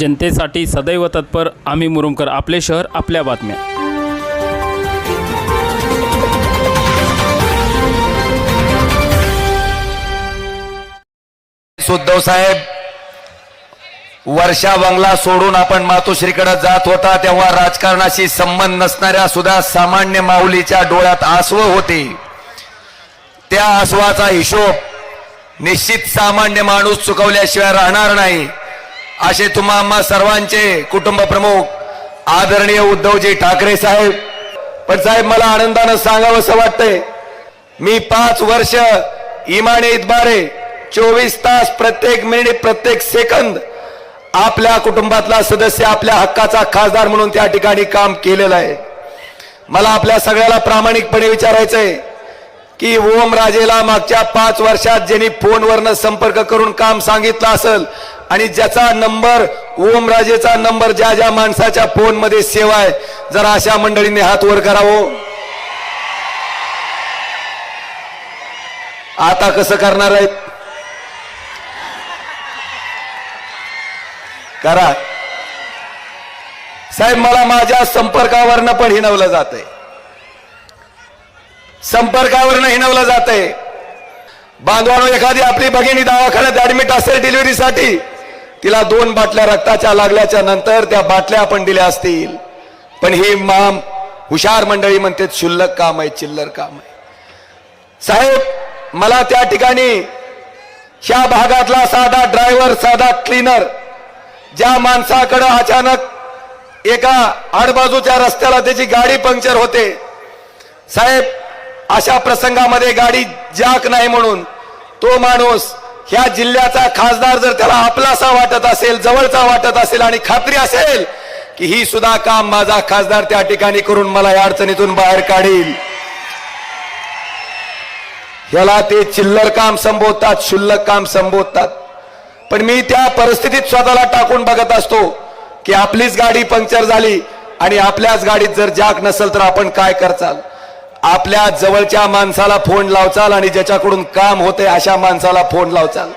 जनतेसाठी सदैव तत्पर आम्ही मुरुमकर आपले शहर आपल्या बातम्या. उद्धव साहेब वर्षा बंगला सोडून आपण मातोश्रीकडे जात होता तेव्हा राजकारणाशी संबंध नसणाऱ्या सुद्धा सामान्य माऊलीच्या डोळ्यात आसव होते. त्या आसवाचा हिशोब निश्चित सामान्य माणूस चुकवल्याशिवाय राहणार नाही. असे तुम्हा आम्हा सर्वांचे कुटुंब प्रमुख आदरणीय उद्धवजी ठाकरे साहेब. पण साहेब मला आनंदानं सांगावं असं वाटतंय मी पाच वर्ष इमाने इतबारे चोवीस तास प्रत्येक मिनिट प्रत्येक सेकंद आपल्या कुटुंबातला सदस्य आपल्या हक्काचा खासदार म्हणून त्या ठिकाणी काम केलेलं आहे. मला आपल्या सगळ्याला प्रामाणिकपणे विचारायचंय की ओम राजेला मागच्या पाच वर्षात ज्यांनी फोनवरनं संपर्क करून काम सांगितलं असेल आणि ज्याचा नंबर ओम राजेचा नंबर ज्या ज्या माणसाच्या फोनमध्ये सेवा आहे जरा अशा मंडळीने हात वर करावं. आता कसं करणार आहेत? करा. साहेब मला माझ्या संपर्कावरनं पण हिनवलं जातंय. संपर्कावरनं हिनवलं जातंय. बांधवानो एखादी आपली भगिनी दवाखान्यात ऍडमिट असेल डिलिव्हरीसाठी तिला दोन बाटल्या रक्ताच्या लागल्याच्या नंतर त्या बाटल्या आपण दिल्या असतील. पण ही माम हुशार मंडळी म्हणते शुल्लक काम आहे चिल्लर काम आहे. साहेब मला त्या ठिकाणी ह्या भागातला साधा ड्रायव्हर साधा क्लीनर ज्या माणसाकडं अचानक एका आडबाजूच्या रस्त्याला त्याची गाडी पंक्चर होते. साहेब अशा प्रसंगामध्ये गाडी जाक नाही म्हणून तो माणूस ह्या जिल्ह्याचा खासदार जर त्याला आपलासा वाटत असेल जवळचा वाटत असेल आणि खात्री असेल की ही सुद्धा काम माझा खासदार त्या ठिकाणी करून मला या अडचणीतून बाहेर काढील. ह्याला ते चिल्लर काम संबोधतात क्षुल्लक काम संबोधतात. पण मी त्या परिस्थितीत स्वतःला टाकून बघत असतो की आपलीच गाडी पंक्चर झाली आणि आपल्याच गाडीत जर जाग नसेल तर आपण काय करचाल? आपल्या जवळच्या माणसाला फोन लावचाल आणि ज्याच्याकडून काम होते अशा माणसाला फोन लावचाल.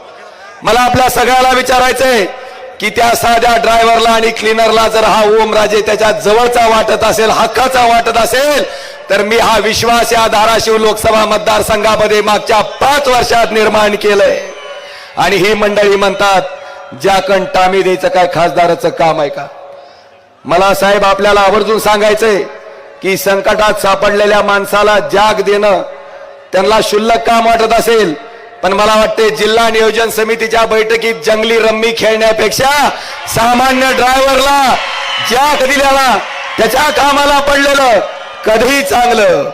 मला आपल्या सगळ्याला विचारायचंय की त्या साध्या ड्रायव्हरला आणि क्लीनरला जर हा ओमराजे त्याच्या जवळचा वाटत असेल हक्काचा वाटत असेल तर मी हा विश्वास या धाराशिव लोकसभा मतदारसंघामध्ये मागच्या पाच वर्षात निर्माण केलंय. आणि ही मंडळी म्हणतात ज्याकण टामी द्यायचं काय खासदाराचं काम आहे का? मला साहेब आपल्याला आवर्जून सांगायचंय की संकटात सापडलेल्या माणसाला जाग देणं त्यांना शुल्लक काम वाटत असेल. पण मला वाटते जिल्हा नियोजन समितीच्या बैठकीत जंगली रम्मी खेळण्यापेक्षा सामान्य ड्रायव्हरला जाग दिल्याला त्याच्या कामाला पडलेलं कधीही चांगलं.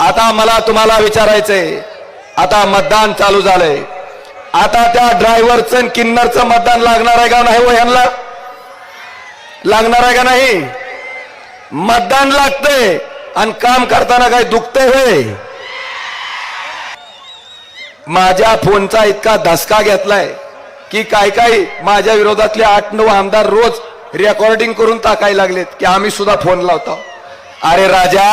आता मला तुम्हाला विचारायचंय. आता मतदान चालू झालंय. आता त्या ड्रायव्हरचं किन्नरचं मतदान लागणार आहे का नाही व ह्यांना? लागणार आहे का नाही? मतदान लागतंय आणि काम करताना काय दुखतंय होय? माझ्या फोनचा इतका धसका घेतलाय की काय काय माझ्या विरोधातले आठ नऊ आमदार रोज रेकॉर्डिंग करून टाकायला लागलेत की आम्ही सुद्धा फोन लावतो. अरे राजा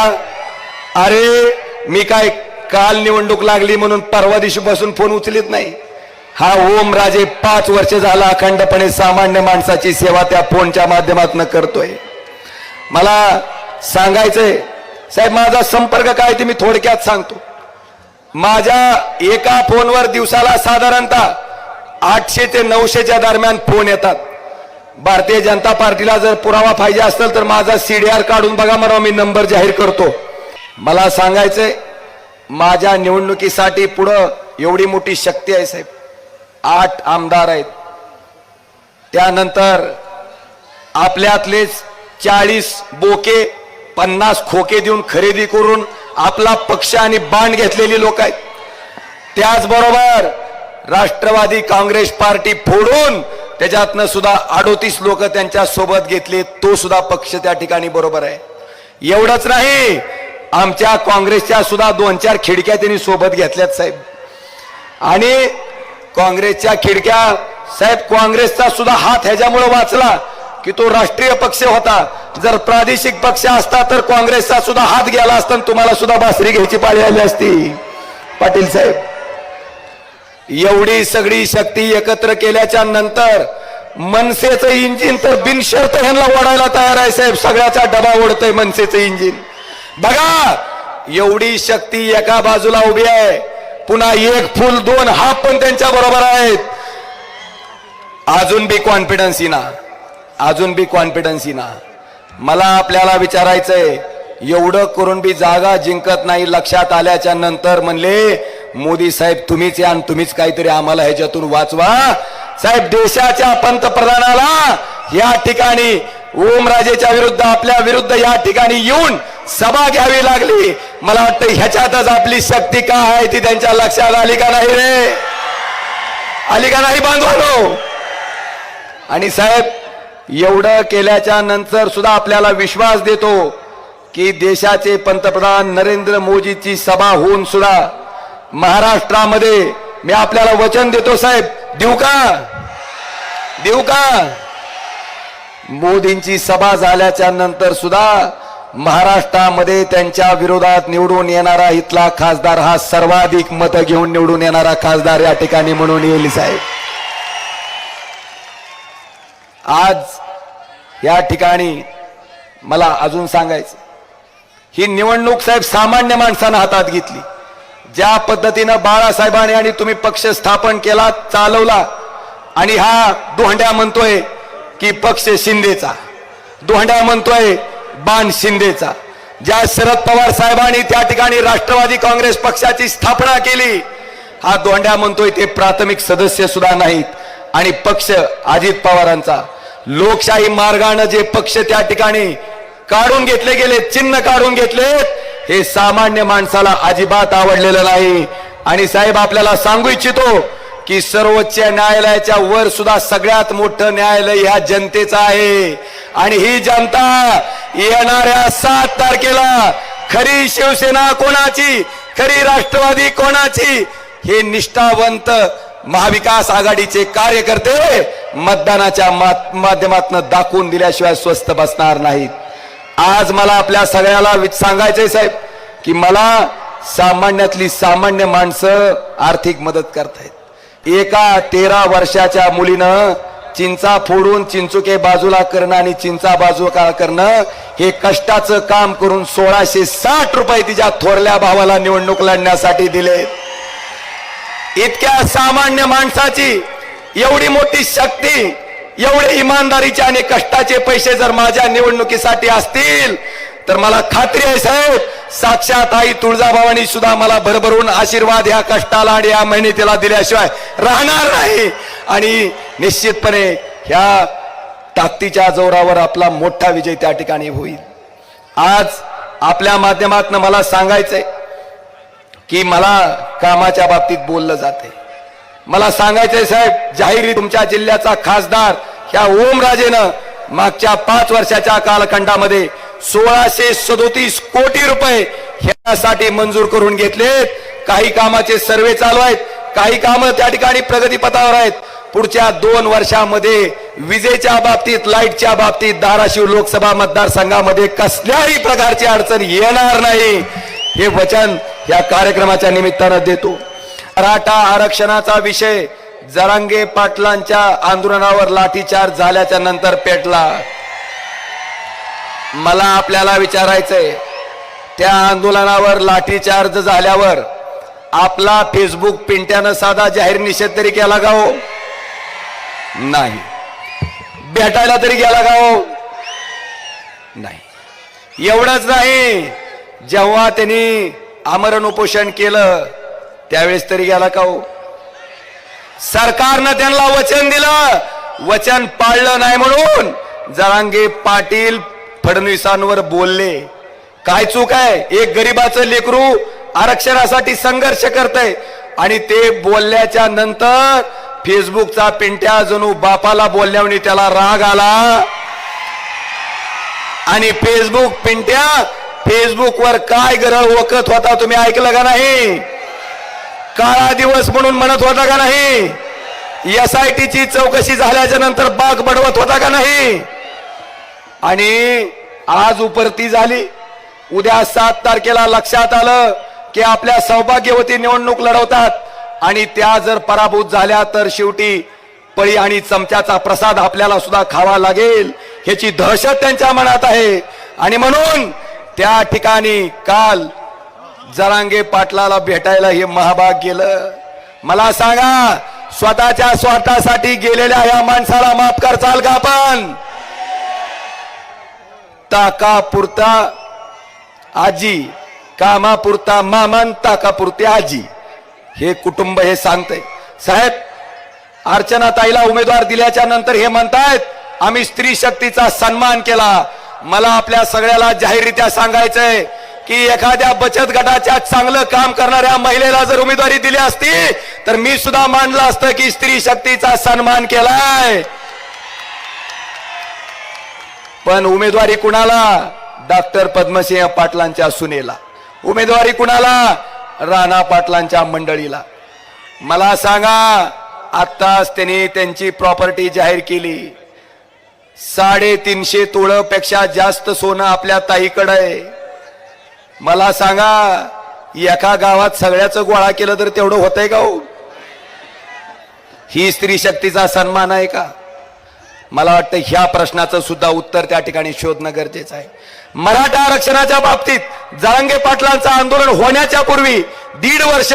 अरे मी काय काल निवडणूक लागली म्हणून परवा दिवशी बसून फोन उचलित नाही. हा ओम राजे पाच वर्ष झाला अखंडपणे सामान्य माणसाची सेवा त्या फोनच्या माध्यमातून करतोय. मला सांगायचंय साहेब माझा संपर्क काय ते मी थोडक्यात सांगतो. माझ्या एका फोनवर दिवसाला साधारणतः आठशे ते नऊशेच्या दरम्यान फोन येतात. भारतीय जनता पार्टीला जर पुरावा पाहिजे असेल तर माझा सीडीआर काढून बघा मला मी नंबर जाहीर करतो. मला सांगायचंय माझ्या निवडणुकीसाठी पुढं एवढी मोठी शक्ती आहे साहेब. आठ आमदार आहेत. त्यानंतर आपल्यातलेच चाळीस बोके पन्नास खोके देऊन खरेदी करून आपला पक्ष आणि बाण घेतलेली लोक आहेत. त्याचबरोबर राष्ट्रवादी काँग्रेस पार्टी फोडून त्याच्यातनं सुद्धा अडोतीस लोक त्यांच्यासोबत घेतले तो सुद्धा पक्ष त्या ठिकाणी बरोबर आहे. एवढंच नाही आमच्या काँग्रेसच्या सुद्धा दोन चार खिडक्या त्यांनी सोबत घेतल्यात साहेब. आणि काँग्रेसच्या खिडक्या साहेब काँग्रेसचा सुद्धा हात ह्याच्यामुळे वाचला. की तो राष्ट्रीय पक्ष होता. जर प्रादेशिक पक्ष असता तर काँग्रेसचा सुद्धा हात गेला असता तुम्हाला सुद्धा बासरी घ्यायची पाळी आली असती. पाटील साहेब एवढी सगळी शक्ती एकत्र केल्याच्यानंतर मनसेचं इंजिन तर बिनशर्त ह्यांना ओढायला तयार आहे साहेब. सगळ्याचा डबा ओढतोय मनसेचं इंजिन. बघा एवढी शक्ती एका बाजूला उभी आहे. पुन्हा एक फुल दोन हाफ पण त्यांच्या बरोबर आहेत. अजून बी कॉन्फिडन्स ना अजून बी कॉन्फिडन्स ना मला आपल्याला विचारायचंय एवढं करून बी जागा जिंकत नाही लक्षात आल्याच्यानंतर म्हणले मोदी साहेब तुम्हीच या आणि तुम्हीच काहीतरी आम्हाला ह्याच्यातून वाचवा. साहेब देशाच्या पंतप्रधानाला या ठिकाणी ओमराजेच्या विरुद्ध आपल्या विरुद्ध या ठिकाणी येऊन सभा घ्यावी लागली. मला वाटतं ह्याच्यातच आपली शक्ती काय आहे ती त्यांच्या लक्षात आली का नाही रे? आली का नाही बांधवानो? आणि साहेब एवढं केल्याच्यानंतर सुद्धा आपल्याला विश्वास देतो की देशाचे पंतप्रधान नरेंद्र मोदीची सभा होऊन सुद्धा महाराष्ट्रामध्ये मी आपल्याला वचन देतो साहेब. देऊ का? देऊ का? मोदींची सभा झाल्याच्यानंतर सुद्धा महाराष्ट्रामध्ये त्यांच्या विरोधात निवडून येणारा इथला खासदार हा सर्वाधिक मतं घेऊन निवडून येणारा खासदार या ठिकाणी म्हणून येईल साहेब. आज या ठिकाणी मला अजून सांगायचं ही निवडणूक साहेब सामान्य माणसानं हातात घेतली. ज्या पद्धतीनं बाळासाहेबांनी आणि तुम्ही पक्ष स्थापन केला चालवला आणि हा दोहंड्या म्हणतोय की पक्ष शिंदेचा. दोहंड्या म्हणतोय बाण शिंदेचा. ज्या शरद पवार साहेबांनी त्या ठिकाणी राष्ट्रवादी काँग्रेस पक्षाची स्थापना केली हा दोंड्या म्हणतोय ते प्राथमिक सदस्य सुद्धा नाहीत. आणि पक्ष अजित पवारांचा लोकशाही मार्गानं जे पक्ष त्या ठिकाणी काढून घेतले गेले चिन्ह काढून घेतले हे सामान्य माणसाला अजिबात आवडलेलं नाही. आणि साहेब आपल्याला सांगू इच्छितो की सर्वोच्च न्यायालयाच्या वर सुद्धा सगळ्यात मोठं न्यायालय ह्या जनतेचं आहे. आणि ही जनता येणाऱ्या सात तारखेला खरी शिवसेना कोणाची खरी राष्ट्रवादी कोणाची हे निष्ठावंत महाविकास आघाडीचे कार्यकर्ते मतदानाच्या माध्यमातून दाखवून दिल्याशिवाय स्वस्त बसणार नाहीत. आज मला आपल्या सगळ्याला वि- सांगायचंय साहेब की मला सामान्यातली सामान्य माणसं आर्थिक मदत करतायत. एका तेरा वर्षाच्या मुलीनं चिंचा फोडून चिंचुके बाजूला करणं आणि चिंचा बाजूला करणं हे कष्टाचं काम करून सोळाशे साठ रुपये तिच्या थोरल्या भावाला निवडणूक लढण्यासाठी दिलेत. इतक्या सामान्य माणसाची एवढी मोठी शक्ती एवढे इमानदारीचे आणि कष्टाचे पैसे जर माझ्या निवडणुकीसाठी असतील तर मला खात्री आहे साहेब साक्षात आई तुळजाभवानी सुद्धा मला भरभरून आशीर्वाद या कष्टाला आणि या मेहनतीला दिल्याशिवाय राहणार नाही. आणि निश्चितपणे ह्या ताकदीच्या जोरावर आपला मोठा विजय त्या ठिकाणी होईल. आज आपल्या माध्यमातून मला सांगायचंय की मला कामाच्या बाबतीत बोललं जाते. मला सांगायचंय साहेब जाहीर तुमच्या जिल्ह्याचा खासदार ह्या ओमराजेनं मागच्या पाच वर्षाच्या कालखंडामध्ये सोळाशे सदोतीस कोटी रुपये ह्यासाठी मंजूर करून घेतलेत. काही कामाचे सर्वे चालू आहेत काही कामं त्या ठिकाणी प्रगतीपथावर आहेत. पुढच्या दोन वर्षामध्ये विजेच्या बाबतीत लाईटच्या बाबतीत धाराशिव लोकसभा मतदारसंघामध्ये कसल्याही प्रकारची अडचण येणार नाही. हे वचन या कार्यक्रमाच्या निमित्तानं देतो. मराठा आरक्षणाचा विषय जरांगे पाटलांच्या आंदोलनावर लाठीचार्ज झाल्याच्यानंतर पेटला. मला आपल्याला विचारायचंय त्या आंदोलनावर लाठीचार्ज झाल्यावर आपला फेसबुक पिंट्यानं साधा जाहीर निषेध तरी केला का हो? नाही. भेटायला तरी गेला का हो? नाही. एवढंच नाही. जेव्हा त्यांनी आमरण उपोषण केलं त्यावेळेस तरी गेला का हो? सरकारनं त्यांना वचन दिलं. वचन पाळलं नाही म्हणून जरांगे पाटील फडणवीसांवर बोलले. काय चूक आहे? एक गरीबाचं लेकरू आरक्षणासाठी संघर्ष करतय. आणि ते बोलल्याच्या नंतर फेसबुकचा पिंट्या जणू बापाला बोलल्याने त्याला राग आला. आणि फेसबुक पिंट्या फेसबुकवर काय गरळ वकत होता तुम्ही ऐकलं का नाही? काळा दिवस म्हणून म्हणत होता का नाही? एस आय टीची चौकशी झाल्याच्यानंतर बाग बडवत होता का नाही? आणि आज उपरती झाली. उद्या सात तारखेला लक्षात आलं की आपल्या सौभाग्यवती निवडणूक लढवतात. आणि त्या जर पराभूत झाल्या तर शेवटी पळी आणि चमच्याचा प्रसाद आपल्याला सुद्धा खावा लागेल. ह्याची दहशत त्यांच्या मनात आहे. आणि म्हणून त्या ठिकाणी काल जरांगे पाटलाला भेटायला हे महाभाग गेलं. मला सांगा स्वतःच्या स्वार्थासाठी गेलेल्या या माणसाला माफ करचाल का आपण? ताकापुरता आजी कामापुरता मामान ताकापुरते आजी. हे कुटुंब हे सांगतय. साहेब अर्चना ताईला उमेदवार दिल्याच्या नंतर हे म्हणतायत आम्ही स्त्री शक्तीचा सन्मान केला. मला आपल्या सगळ्याला जाहीररित्या सांगायचंय की एखाद्या बचत गटाच्या चांगलं काम करणाऱ्या महिलेला जर उमेदवारी दिली असती तर मी सुद्धा मानलं असतं की स्त्री शक्तीचा सन्मान केलाय. पण उमेदवारी कुणाला? डॉक्टर पद्मसिंह पाटलांच्या सुनेला. उमेदवारी कुणाला? राणा पाटलांच्या मंडळीला. मला सांगा आत्ताच त्यांनी त्यांची प्रॉपर्टी जाहीर केली. साडेतीनशे पेक्षा जास्त सोनं आपल्या ताईकडं आहे. मला सांगा एका गावात सगळ्याच गोळा केलं तर तेवढं होतंय का हो? ही स्त्री शक्तीचा सन्मान आहे का? मला वाटतं ह्या प्रश्नाचं सुद्धा उत्तर त्या ठिकाणी शोधणं गरजेचं आहे. मराठा आरक्षणाच्या बाबतीत जरांगे पाटलांचं आंदोलन होण्याच्या पूर्वी दीड वर्ष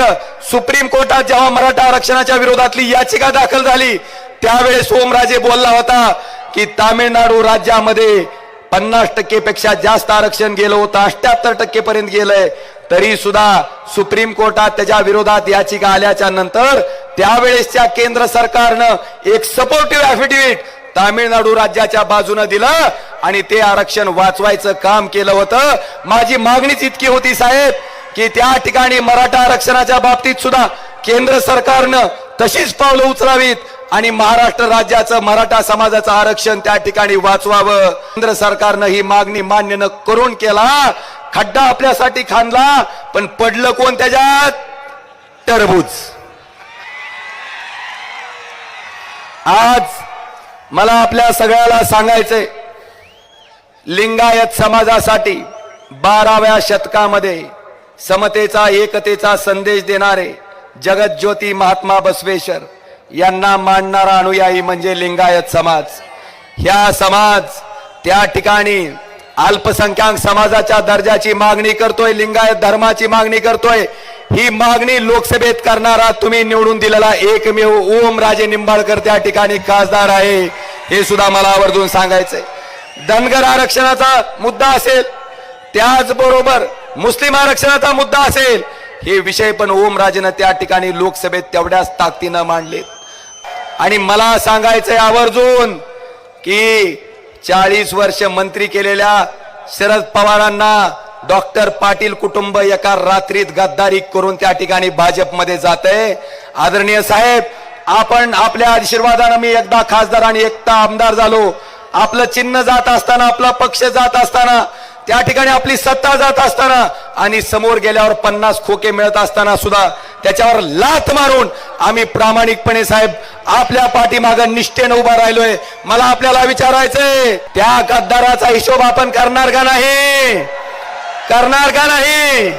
सुप्रीम कोर्टात जेव्हा मराठा आरक्षणाच्या विरोधातली याचिका दाखल झाली त्यावेळेस ओमराजे बोलला होता की तामिळनाडू राज्यामध्ये पन्नास टक्केपेक्षा जास्त आरक्षण गेलं होतं अठ्याहत्तर टक्के पर्यंत गेलंय. तरी सुद्धा सुप्रीम कोर्टात त्याच्या विरोधात याचिका आल्याच्यानंतर त्यावेळेसच्या केंद्र सरकारनं एक सपोर्टिव्ह ऍफिडेव्हिट तामिळनाडू राज्याच्या बाजूनं दिलं आणि ते आरक्षण वाचवायचं काम केलं होतं. माझी मागणीच इतकी होती साहेब की त्या ठिकाणी मराठा आरक्षणाच्या बाबतीत सुद्धा केंद्र सरकारनं तशीच पावलं उचलावीत. आणि महाराष्ट्र राज्याचं मराठा समाजाचं आरक्षण त्या ठिकाणी वाचवावं. केंद्र सरकारनं ही मागणी मान्य न करून केला. खड्डा आपल्यासाठी खांदला पण पडलं कोण त्याच्यात? टरबूज. आज मला आपल्या सगळ्याला सांगायचंय लिंगायत समाजासाठी बाराव्या शतकामध्ये समतेचा एकतेचा संदेश देणारे जगज्योती महात्मा बसवेश्वर यांना मानणारा अनुयायी म्हणजे लिंगायत समाज. ह्या समाज त्या ठिकाणी अल्पसंख्याक समाजाच्या दर्जाची मागणी करतोय लिंगायत धर्माची मागणी करतोय. ही मागणी लोकसभेत करणारा तुम्ही निवडून दिलेला एकमेव ओम राजे निंबाळकर त्या ठिकाणी खासदार आहे. हे सुद्धा मला आवर्जून सांगायचंय. धनगर आरक्षणाचा मुद्दा असेल त्याचबरोबर मुस्लिम आरक्षणाचा मुद्दा असेल हे विषय पण ओम राजेनं त्या ठिकाणी लोकसभेत तेवढ्याच ताकदीनं मांडले आणि मला सांगायचंय आवर्जून की चाळीस वर्ष मंत्री केलेल्या शरद पवारांना डॉक्टर पाटील कुटुंब एका रात्रीत गद्दारी करून त्या ठिकाणी भाजपमध्ये जात आहे आदरणीय साहेब आपण आपल्या आशीर्वादानं मी एकदा खासदार आणि एकदा आमदार झालो. आपलं चिन्ह जात असताना आपला पक्ष जात असताना त्या ठिकाणी आपली सत्ता जात असताना आणि समोर गेल्यावर पन्नास खोके मिळत असताना सुद्धा त्याच्यावर लाथ मारून आम्ही प्रामाणिकपणे साहेब आपल्या पाठीमाग निष्ठेनं उभा राहिलोय. मला आपल्याला विचारायचंय त्या गद्दाराचा हिशोब आपण करणार का नाही? करणार का नाही?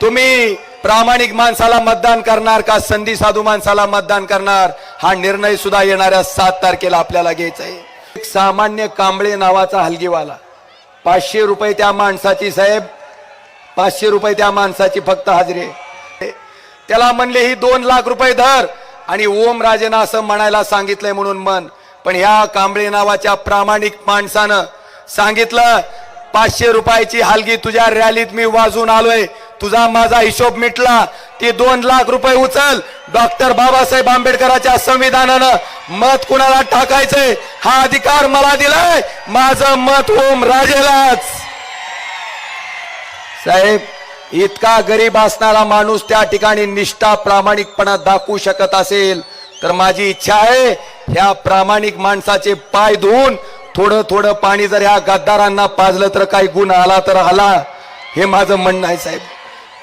तुम्ही प्रामाणिक माणसाला मतदान करणार का? संधी साधू माणसाला मतदान करणार? हा निर्णय सुद्धा येणाऱ्या सात तारखेला आपल्याला घ्यायचा आहे. एक सामान्य कांबळे नावाचा हलगीवाला पाचशे रुपये त्या माणसाची साहेब. पाचशे रुपये त्या माणसाची फक्त हाजरी त्याला म्हणले ही दोन लाख रुपये धर. आणि ओम राजेनं असं म्हणायला सांगितलंय म्हणून मन. पण ह्या कांबळे नावाच्या प्रामाणिक माणसानं सांगितलं पाचशे रुपयाची हलगी तुझ्या रॅलीत मी वाजून आलोय. तुझा माझा हिशोब मिटला. ती दोन लाख रुपये उचल. डॉक्टर बाबासाहेब आंबेडकरांच्या संविधानानं मत कुणाला टाकायचंय? हा अधिकार मला दिलाय. माझं मत ओम राजेलाच. साहेब इतका गरीब असणारा माणूस त्या ठिकाणी निष्ठा प्रामाणिकपणा दाखवू शकत असेल तर माझी इच्छा आहे ह्या प्रामाणिक माणसाचे पाय धुवून थोडं थोडं पाणी जर ह्या गद्दारांना पाजलं तर काही गुण आला तर आला. हे माझं म्हणणं आहे साहेब.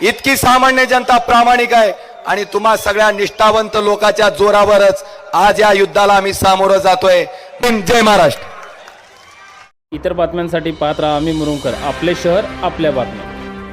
इतकी सामान्य जनता प्रामाणिक आहे आणि तुम्हा सगळ्या निष्ठावंत लोकांच्या जोरावरच आज या युद्धाला आम्ही सामोरं जातोय. जय महाराष्ट्र. इतर बातम्यांसाठी पात्र आम्ही मुरुंकर आपले शहर आपल्या बातम्या.